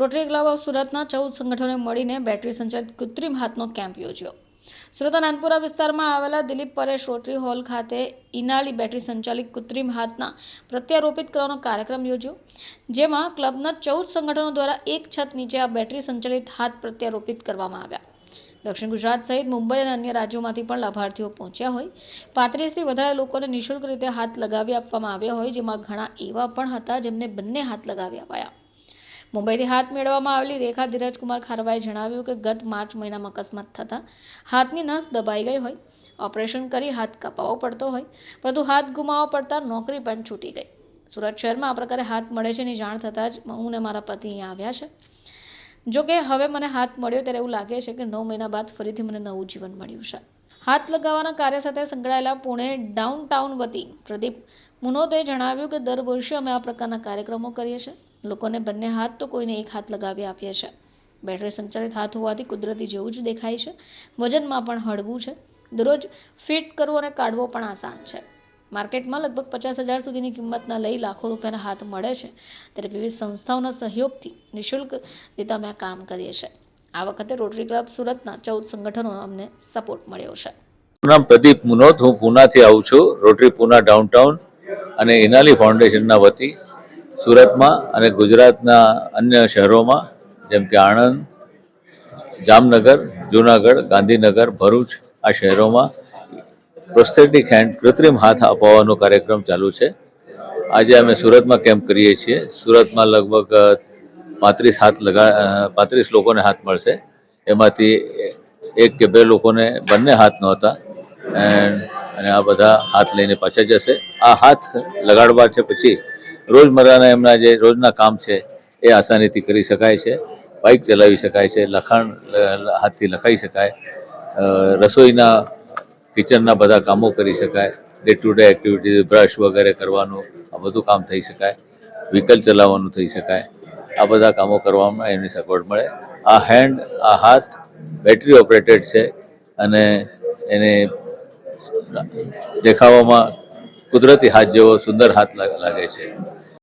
Rotary club of સુરતના ચૌદ સંગઠનોએ મળીને બેટરી સંચાલિત કૃત્રિમ હાથનો કેમ્પ યોજ્યો. સુરતના નાનપુરા વિસ્તારમાં આવેલા દિલીપ પરેશ રોટરી હોલ ખાતે ઇનાલી બેટરી સંચાલિત કૃત્રિમ હાથના પ્રત્યારોપિત કરવાનો કાર્યક્રમ યોજ્યો, જેમાં ક્લબના ચૌદ સંગઠનો દ્વારા એક છત નીચે આ બેટરી સંચાલિત હાથ પ્રત્યારોપિત કરવામાં આવ્યા. દક્ષિણ ગુજરાત સહિત મુંબઈ અને અન્ય રાજ્યોમાંથી પણ લાભાર્થીઓ પહોંચ્યા હોય. પાંત્રીસથી વધારે લોકોને નિઃશુલ્ક રીતે હાથ લગાવી આપવામાં આવ્યા હોય, જેમાં ઘણા એવા પણ હતા જેમને બંને હાથ લગાવી અપાયા. મુંબઈથી હાથ મેળવવામાં આવેલી રેખા ધીરજકુમાર ખારવાએ જણાવ્યું કે ગત માર્ચ મહિનામાં અકસ્માત થતાં હાથની નસ દબાઈ ગઈ હોય, ઓપરેશન કરી હાથ કપાવવો પડતો હોય, પરંતુ હાથ ગુમાવવા પડતા નોકરી પણ છૂટી ગઈ. સુરત શહેરમાં આ પ્રકારે હાથ મળે છે એની જાણ થતાં જ હું ને મારા પતિ અહીંયા આવ્યા છે. જો કે હવે મને હાથ મળ્યો ત્યારે એવું લાગે છે કે નવ મહિના બાદ ફરીથી મને નવું જીવન મળ્યું છે. હાથ લગાવવાના કાર્ય સાથે સંકળાયેલા પુણે ડાઉન ટાઉન વતી પ્રદીપ મુનોતે જણાવ્યું કે દર વર્ષે અમે આ પ્રકારના કાર્યક્રમો કરીએ છીએ. લોકોને બંને હાથ તો કોઈને એક હાથ લગાવી આપીએ છે. બેટરી સંચાલિત હાથ હોવાથી કુદરતી જેવું જ દેખાય છે. વજનમાં પણ હળવું છે. દરરોજ ફિટ કરવો અને કાઢવો પણ આસાન છે. માર્કેટમાં લગભગ પચાસ હજાર સુધીની કિંમતના લઈ લાખો રૂપિયાના હાથ મળે છે. ત્યારે વિવિધ સંસ્થાઓના સહયોગથી નિઃશુલ્ક રીતે અમે કામ કરીએ છીએ. આ વખતે રોટરી ક્લબ સુરતના ચૌદ સંગઠનોનો અમને સપોર્ટ મળ્યો છે. નામ પ્રદીપ મુનોત હું પૂનાથી આવું છું. રોટરી પૂના ડાઉનટાઉન અને ઇનાલી ફાઉન્ડેશનના વતી સુરતમાં અને ગુજરાતના અન્ય શહેરોમાં, જેમ કે આણંદ, જામનગર, જૂનાગઢ, ગાંધીનગર, ભરૂચ, આ શહેરોમાં પ્રોસ્થેટિક હેન્ડ કૃત્રિમ હાથ અપાવવાનો કાર્યક્રમ ચાલુ છે. આજે અમે સુરતમાં કેમ્પ કરીએ છીએ. સુરતમાં લગભગ પાંત્રીસ હાથ લગા પાંત્રીસ લોકોને હાથ મળશે. એમાંથી એક કે બે લોકોને બંને હાથ નહોતા. એન્ડ, અને આ બધા હાથ લઈને પાછા જશે. આ હાથ લગાડવા છે પછી રોજમર્રાના એમના જે રોજના કામ છે, એ આસાનીથી કરી શકાય છે. બાઇક ચલાવી શકાય છે, લખાણ હાથથી લખાઈ શકાય. રસોઈના, કિચનના બધા કામો કરી શકાય. Day to day activities brush વગેરે કરવાનું, આ બધું કામ થઈ શકાય. વ્હીકલ ચલાવવાનું થઈ શકાય. આ બધા કામો કરવામાં એમની સગવડ મળે. આ હેન્ડ, આ હાથ બેટરી ઓપરેટેડ છે અને એને દેખાવામાં કુદરતી હાથ જેવો સુંદર હાથ લાગે છે.